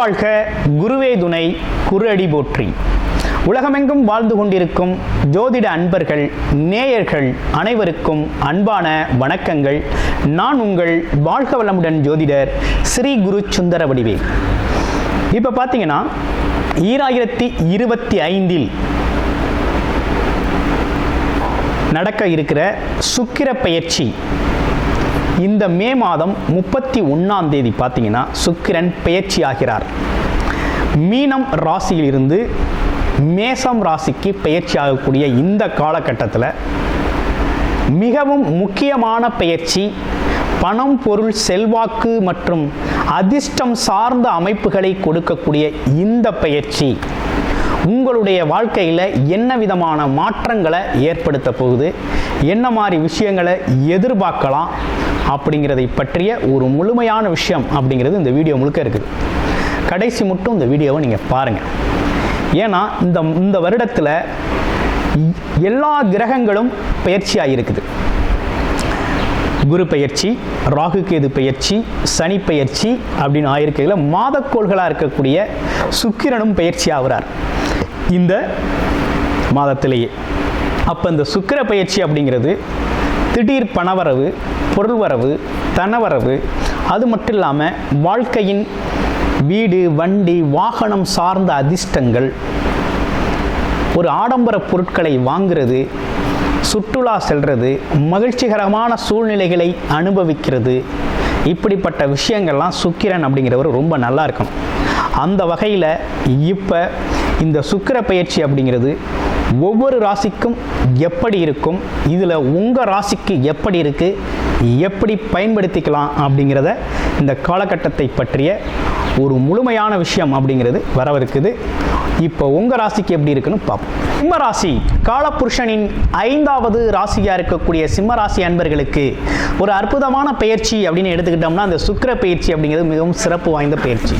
வாழ்க குருவே துணை குரு அடி போற்றி. உலகமெங்கும் வாழ்ந்து கொண்டிருக்கும் ஜோதிட அன்பர்கள் நேயர்கள் அனைவருக்கும் அன்பான வணக்கங்கள். நான் உங்கள் வாழ்க வளமுடன் ஜோதிடர் ஸ்ரீ குரு சுந்தர வடிவேல் இப்போ பார்த்தீங்கன்னா ஈராயிரத்தி இருபத்தி ஐந்தில் நடக்க இருக்கிற சுக்கிர பயிற்சி. இந்த மே மாதம் முப்பத்தி ஒன்றாம் தேதி பார்த்தீங்கன்னா சுக்கிரன் பெயர்ச்சி ஆகிறார் மீனம் ராசியிலிருந்து மேசம் ராசிக்கு பெயர்ச்சி ஆகக்கூடிய இந்த காலகட்டத்தில் மிகவும் முக்கியமான பெயர்ச்சி பணம் பொருள் செல்வாக்கு மற்றும் அதிர்ஷ்டம் சார்ந்த அமைப்புகளை கொடுக்கக்கூடிய இந்த பயிற்சி உங்களுடைய வாழ்க்கையில் என்ன விதமான மாற்றங்களை ஏற்படுத்த போகுது? என்ன மாதிரி விஷயங்களை எதிர்பார்க்கலாம்? அப்படிங்கிறதை பற்றிய ஒரு முழுமையான விஷயம் அப்படிங்கிறது இந்த வீடியோ முழுக்க இருக்குது. கடைசி மட்டும் இந்த வீடியோவை நீங்கள் பாருங்கள் ஏன்னா இந்த இந்த வருடத்தில் எல்லா கிரகங்களும் பயிற்சியாக இருக்குது. குரு பெயர்ச்சி ராகு கேது பெயர்ச்சி சனி பெயர்ச்சி அப்படின்னு ஆயிருக்கையில் மாதக்கோள்களாக இருக்கக்கூடிய சுக்கிரனும் பயிற்சி ஆகிறார். இந்த மாதத்திலேயே. அப்போ இந்த சுக்கிர பயிற்சி அப்படிங்கிறது திடீர் பணவரவு பொருள் வரவு தனவரவு அது மட்டும் இல்லாமல் வாழ்க்கையின் வீடு வண்டி வாகனம் சார்ந்த அதிர்ஷ்டங்கள் ஒரு ஆடம்பர பொருட்களை வாங்குறது சுற்றுலா செல்வது மகிழ்ச்சிகரமான சூழ்நிலைகளை அனுபவிக்கிறது. இப்படிப்பட்ட விஷயங்கள்லாம் சுக்கிரன் அப்படிங்கிறவர் ரொம்ப நல்லா இருக்கும் அந்த வகையில் இப்போ இந்த சுக்கிர பயிற்சி அப்படிங்கிறது ஒவ்வொரு ராசிக்கும் எப்படி இருக்கும்? இதில் உங்கள் ராசிக்கு எப்படி இருக்குது எப்படி பயன்படுத்திக்கலாம் அப்படிங்கிறத இந்த காலகட்டத்தை பற்றிய ஒரு முழுமையான விஷயம் அப்படிங்கிறது வரவிருக்குது. இப்போ உங்கள் ராசிக்கு எப்படி இருக்குன்னு பார்ப்போம். சிம்மராசி காலபுருஷனின் ஐந்தாவது ராசியாக இருக்கக்கூடிய சிம்மராசி அன்பர்களுக்கு ஒரு அற்புதமான பயிற்சி அப்படின்னு எடுத்துக்கிட்டோம்னா அந்த சுக்கிர பயிற்சி அப்படிங்கிறது மிகவும் சிறப்பு வாய்ந்த பயிற்சி.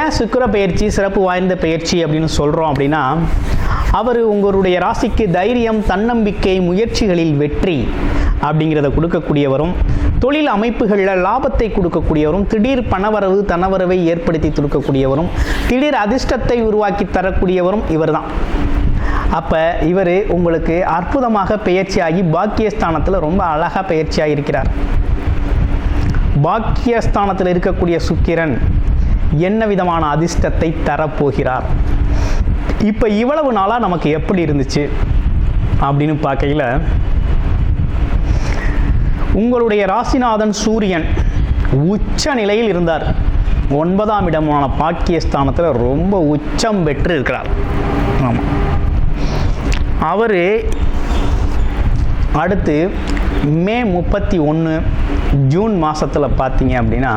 ஏன் சுக்கிர பயிற்சி சிறப்பு வாய்ந்த பயிற்சி அப்படின்னு சொல்கிறோம் அப்படின்னா அவர் உங்களுடைய ராசிக்கு தைரியம் தன்னம்பிக்கை முயற்சிகளில் வெற்றி அப்படிங்கிறத கொடுக்கக்கூடியவரும் தொழில் அமைப்புகளில் லாபத்தை கொடுக்கக்கூடியவரும் திடீர் பணவரவு தனவரவை ஏற்படுத்தி கொடுக்கக்கூடியவரும் திடீர் அதிர்ஷ்டத்தை உருவாக்கி தரக்கூடியவரும் இவர்தான். அப்போ இவர் உங்களுக்கு அற்புதமாக பயிற்சியாகி பாக்கியஸ்தானத்தில் ரொம்ப அழகாக பயிற்சியாக இருக்கிறார் பாக்கியஸ்தானத்தில் இருக்கக்கூடிய சுக்கிரன் என்ன விதமான அதிர்ஷ்டத்தை தரப்போகிறார்? இப்போ இவ்வளவு நாளாக நமக்கு எப்படி இருந்துச்சு அப்படின்னு பார்க்கையில் உங்களுடைய ராசிநாதன் சூரியன் உச்ச நிலையில் இருந்தார். ஒன்பதாம் இடமான பாக்கியஸ்தானத்தில் ரொம்ப உச்சம் பெற்று இருக்கிறார். ஆமாம் அவர் அடுத்து மே முப்பத்தி ஒன்று ஜூன் மாதத்தில் பார்த்தீங்க அப்படின்னா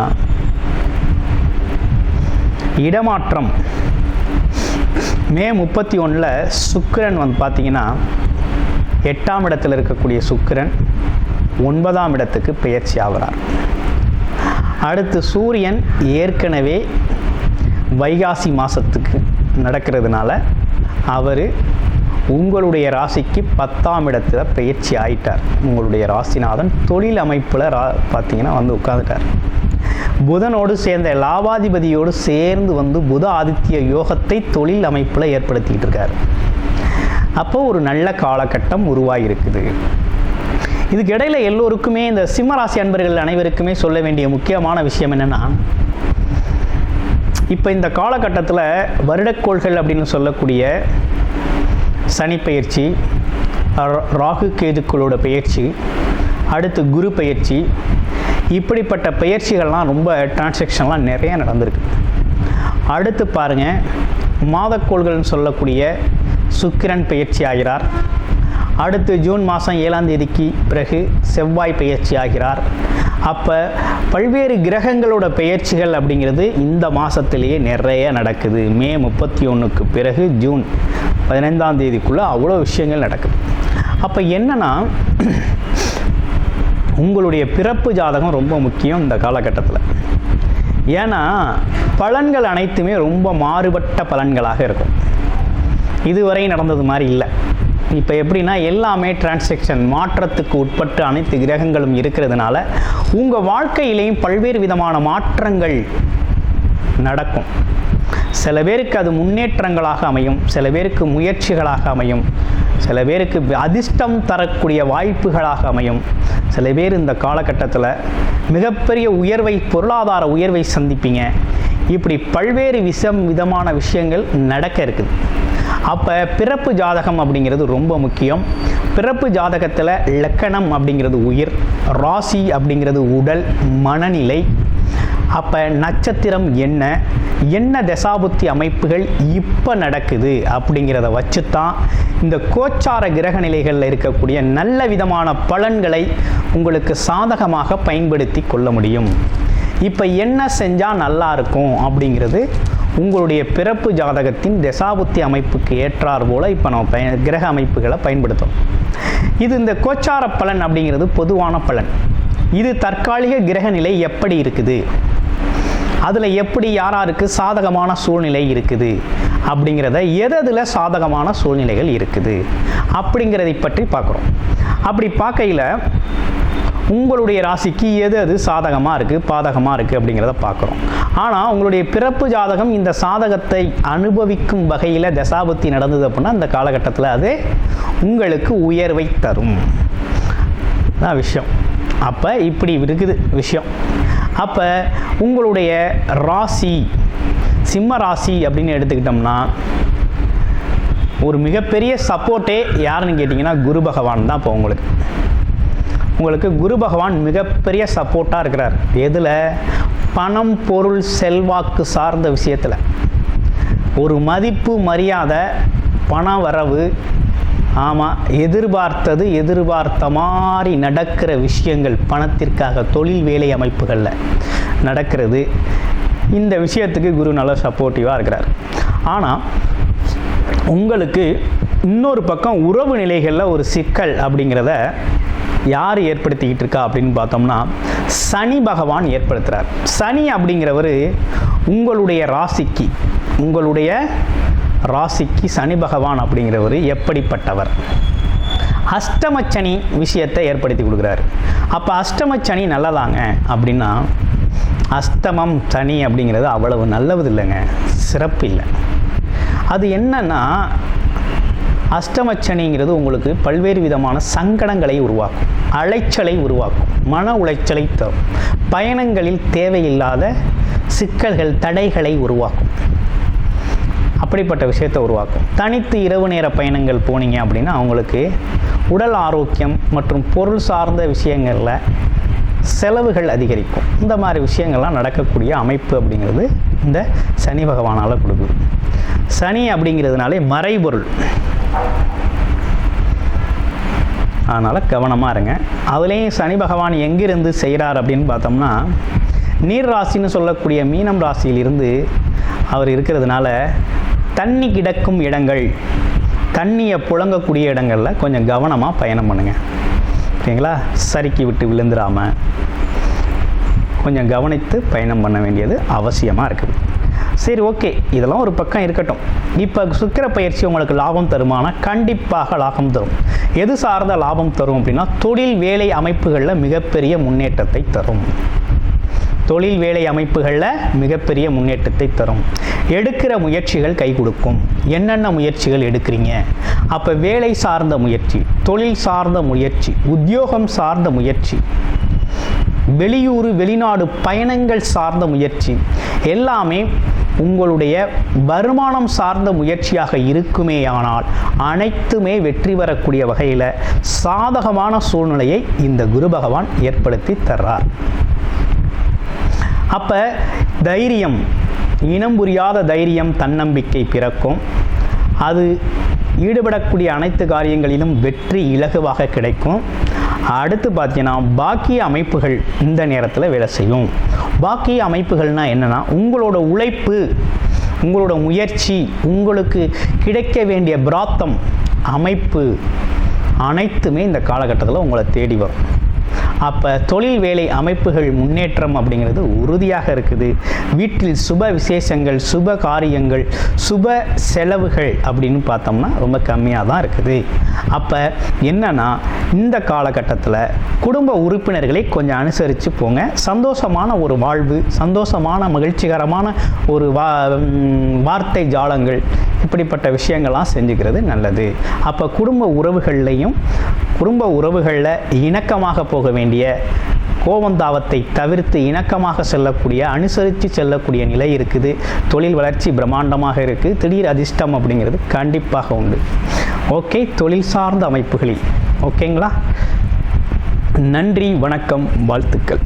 இடமாற்றம் மே முப்பத்தி ஒன்றில் சுக்கிரன் வந்து பார்த்தீங்கன்னா எட்டாம் இடத்தில் இருக்கக்கூடிய சுக்கிரன் ஒன்பதாம் இடத்துக்கு பயிற்சி ஆகிறார். அடுத்து சூரியன் ஏற்கனவே வைகாசி மாதத்துக்கு நடக்கிறதுனால அவர் உங்களுடைய ராசிக்கு பத்தாம் இடத்துல பயிற்சி ஆயிட்டார். உங்களுடைய ராசிநாதன் தொழில் அமைப்பில் ரா பார்த்திங்கன்னா வந்து உட்காந்துட்டார் புதனோடு சேர்ந்த லாபாதிபதியோடு சேர்ந்து வந்து புத ஆதித்ய யோகத்தை தொழில் அமைப்பில் ஏற்படுத்திக்கிட்டு இருக்கார். அப்போ ஒரு நல்ல காலகட்டம் உருவாகியிருக்குது இதுக்கு இடையில எல்லோருக்குமே இந்த சிம்மராசி அன்பர்கள் அனைவருக்குமே சொல்ல வேண்டிய முக்கியமான விஷயம் என்னென்னா இப்போ இந்த காலகட்டத்தில் வருடக்கோள்கள் அப்படின்னு சொல்லக்கூடிய சனி பயிற்சி ராகு கேதுக்களோட பயிற்சி அடுத்து குரு பயிற்சி இப்படிப்பட்ட பயிற்சிகள்லாம் ரொம்ப டிரான்சாக்ஷன்லாம் நிறைய நடந்திருக்கு. அடுத்து பாருங்கள் மாதக்கோள்கள்னு சொல்லக்கூடிய சுக்கிரன் பயிற்சி ஆகிறார். அடுத்து ஜூன் மாதம் ஏழாம் தேதிக்கு பிறகு செவ்வாய் பயிற்சி ஆகிறார். அப்போ பல்வேறு கிரகங்களோட பெயர்ச்சிகள் அப்படிங்கிறது இந்த மாதத்திலேயே நிறைய நடக்குது. மே முப்பத்தி ஒன்றுக்கு பிறகு ஜூன் பதினைந்தாம் தேதிக்குள்ளே அவ்வளோ விஷயங்கள் நடக்குது. அப்போ என்னென்னா உங்களுடைய பிறப்பு ஜாதகம் ரொம்ப முக்கியம் இந்த காலகட்டத்தில். ஏன்னா பலன்கள் அனைத்துமே ரொம்ப மாறுபட்ட பலன்களாக இருக்கும். இதுவரை நடந்தது மாதிரி இல்லை. இப்போ எப்படின்னா எல்லாமே டிரான்சாக்ஷன் மாற்றத்துக்கு உட்பட்டு அனைத்து கிரகங்களும் இருக்கிறதுனால உங்கள் வாழ்க்கையிலையும் பல்வேறு விதமான மாற்றங்கள் நடக்கும். சில பேருக்கு அது முன்னேற்றங்களாக அமையும் சில பேருக்கு முயற்சிகளாக அமையும். சில பேருக்கு அதிர்ஷ்டம் தரக்கூடிய வாய்ப்புகளாக அமையும். சில பேர் இந்த காலகட்டத்தில் மிகப்பெரிய உயர்வை பொருளாதார உயர்வை சந்திப்பீங்க. இப்படி பல்வேறு விஷம் விதமான விஷயங்கள் நடக்க இருக்குது. அப்போ பிறப்பு ஜாதகம் அப்படிங்கிறது ரொம்ப முக்கியம். பிறப்பு ஜாதகத்தில் லக்கணம் அப்படிங்கிறது உயிர் ராசி அப்படிங்கிறது உடல் மனநிலை அப்போ நட்சத்திரம் என்ன? என்ன தசாபுத்தி அமைப்புகள் இப்போ நடக்குது? அப்படிங்கிறத வச்சு தான் இந்த கோச்சார கிரக நிலைகளில் இருக்கக்கூடிய நல்ல விதமான பலன்களை உங்களுக்கு சாதகமாக பயன்படுத்தி கொள்ள முடியும். இப்போ என்ன செஞ்சால் நல்லா இருக்கும் அப்படிங்கிறது உங்களுடைய பிறப்பு ஜாதகத்தின் தசாபுத்தி அமைப்புக்கு ஏற்றார் போல் இப்போ நம்ம பய கிரக அமைப்புகளை பயன்படுத்தும் இது இந்த கோச்சார பலன் அப்படிங்கிறது பொதுவான பலன். இது தற்காலிக கிரக நிலை எப்படி இருக்குது? அதில் எப்படி யாராருக்கு சாதகமான சூழ்நிலை இருக்குது? அப்படிங்கிறத எதில் சாதகமான சூழ்நிலைகள் இருக்குது? அப்படிங்கிறதை பற்றி பார்க்குறோம். அப்படி பார்க்கையில் உங்களுடைய ராசிக்கு எது அது சாதகமாக இருக்குது பாதகமாக இருக்குது அப்படிங்கிறத பார்க்குறோம். ஆனால் உங்களுடைய பிறப்பு ஜாதகம் இந்த சாதகத்தை அனுபவிக்கும் வகையில் தசாபத்தி நடந்தது அப்படின்னா அந்த காலகட்டத்தில் அது உங்களுக்கு உயர்வை தரும். தான் விஷயம். அப்போ இப்படி இருக்குது விஷயம். அப்போ உங்களுடைய ராசி சிம்ம ராசி அப்படின்னு எடுத்துக்கிட்டோம்னா ஒரு மிகப்பெரிய சப்போர்ட்டே யாருன்னு கேட்டிங்கன்னா குரு பகவான் தான் இப்போ உங்களுக்கு. உங்களுக்கு குரு பகவான் மிகப்பெரிய சப்போர்ட்டாக இருக்கிறார். எதில்? பணம் பொருள் செல்வாக்கு சார்ந்த விஷயத்தில். ஒரு மதிப்பு மரியாதை பண வரவு ஆமாம் எதிர்பார்த்தது எதிர்பார்த்த மாதிரி நடக்கிற விஷயங்கள் பணத்திற்காக தொழில் வேலை அமைப்புகளில் நடக்கிறது. இந்த விஷயத்துக்கு குரு நல்ல சப்போர்ட்டிவாக இருக்கிறார். ஆனால் உங்களுக்கு இன்னொரு பக்கம் உறவு நிலைகளில் ஒரு சிக்கல் அப்படிங்கிறத யார் ஏற்படுத்திக்கிட்டு இருக்கா அப்படின்னு பார்த்தோம்னா சனி பகவான் ஏற்படுத்துகிறார் சனி அப்படிங்கிறவர் உங்களுடைய ராசிக்கு உங்களுடைய ராசிக்கு சனி பகவான் அப்படிங்கிறவர் எப்படிப்பட்டவர்? அஷ்டமச்சனி விஷயத்தை ஏற்படுத்தி கொடுக்குறாரு. அப்போ அஷ்டமச்சனி நல்லதாங்க. அப்படின்னா அஷ்டமம் சனி அப்படிங்கிறது அவ்வளவு நல்லது இல்லைங்க சிறப்பு இல்லை அது என்னன்னா அஷ்டமச்சனிங்கிறது உங்களுக்கு பல்வேறு விதமான சங்கடங்களை உருவாக்கும். அலைச்சலை உருவாக்கும். மன உளைச்சலை தரும். பயணங்களில் தேவையில்லாத சிக்கல்கள் தடைகளை உருவாக்கும். அப்படிப்பட்ட விஷயத்தை உருவாக்கும். தனித்து இரவு நேர பயணங்கள் போனீங்க அப்படின்னா அவங்களுக்கு உடல் ஆரோக்கியம் மற்றும் பொருள் சார்ந்த விஷயங்களில் செலவுகள் அதிகரிக்கும். இந்த மாதிரி விஷயங்கள்லாம் நடக்கக்கூடிய அமைப்பு அப்படிங்கிறது இந்த சனி பகவானால் கொடுக்குது. சனி அப்படிங்கிறதுனாலே மறைபொருள். அதனால் கவனமாக இருங்க. அதுலேயும் சனி பகவான் எங்கிருந்து செய்கிறார் அப்படின்னு பார்த்தோம்னா நீர் ராசின்னு சொல்லக்கூடிய மீனம் ராசியிலிருந்து அவர் இருக்கிறதுனால தண்ணி கிடக்கும் இடங்கள். தண்ணியை புழங்கக்கூடிய இடங்களில் கொஞ்சம் கவனமாக பயணம் பண்ணுங்கள் ஓகேங்களா? சறுக்கி விட்டு விழுந்துடாமல் கொஞ்சம் கவனித்து பயணம் பண்ண வேண்டியது அவசியமாக இருக்குது. சரி ஓகே. இதெல்லாம் ஒரு பக்கம் இருக்கட்டும். இப்போ சுக்கிர பயிற்சி உங்களுக்கு லாபம் தருமானா கண்டிப்பாக லாபம் தரும். எது சார்ந்த லாபம் தரும் அப்படின்னா தொழில் வேலை அமைப்புகளில் மிகப்பெரிய முன்னேற்றத்தை தரும். தொழில் வேலை அமைப்புகளில் மிகப்பெரிய முன்னேற்றத்தை தரும். எடுக்கிற முயற்சிகள் கை கொடுக்கும். என்னென்ன முயற்சிகள் எடுக்கிறீங்க? அப்போ வேலை சார்ந்த முயற்சி தொழில் சார்ந்த முயற்சி உத்தியோகம் சார்ந்த முயற்சி வெளியூர் வெளிநாடு பயணங்கள் சார்ந்த முயற்சி எல்லாமே உங்களுடைய வருமானம் சார்ந்த முயற்சியாக இருக்குமேயானால் அனைத்துமே வெற்றி பெறக்கூடிய வகையில் சாதகமான சூழ்நிலையை இந்த குரு பகவான் ஏற்படுத்தி தர்றார். அப்போ தைரியம் இனம் புரியாத தைரியம் தன்னம்பிக்கை பிறக்கும். அது ஈடுபடக்கூடிய அனைத்து காரியங்களிலும் வெற்றி இலகுவாக கிடைக்கும். அடுத்து பார்த்தீங்கன்னா பாக்கிய அமைப்புகள் இந்த நேரத்தில் வேலை செய்யும். பாக்கிய அமைப்புகள்னால் என்னென்னா உங்களோட உழைப்பு உங்களோட முயற்சி உங்களுக்கு கிடைக்க வேண்டிய பிராத்தம் அமைப்பு அனைத்துமே இந்த காலகட்டத்தில் உங்களை தேடி வரும். அப்போ தொழில் வேலை அமைப்புகள் முன்னேற்றம் அப்படிங்கிறது உறுதியாக இருக்குது. வீட்டில் சுப விசேஷங்கள் சுப காரியங்கள் சுப செலவுகள் அப்படின்னு பார்த்தோம்னா ரொம்ப கம்மியாக தான் இருக்குது. அப்போ என்னன்னா இந்த காலகட்டத்தில் குடும்ப உறுப்பினர்களை கொஞ்சம் அனுசரித்து போங்க. சந்தோஷமான ஒரு வாழ்வு சந்தோஷமான மகிழ்ச்சிகரமான ஒரு வா வார்த்தை ஜாலங்கள் இப்படிப்பட்ட விஷயங்கள்லாம் செஞ்சுக்கிறது நல்லது. அப்போ குடும்ப உறவுகள்லையும் குடும்ப உறவுகளில் இணக்கமாக போக வேண்டிய கோவந்தாவத்தை தவிர்த்து இணக்கமாக செல்லக்கூடிய அனுசரித்து செல்லக்கூடிய நிலை இருக்குது. தொழில் வளர்ச்சி பிரம்மாண்டமாக இருக்குது திடீர் அதிர்ஷ்டம் அப்படிங்கிறது கண்டிப்பாக உண்டு. ஓகே தொழில் சார்ந்த அமைப்புகளில். ஓகேங்களா? நன்றி வணக்கம் வாழ்த்துக்கள்.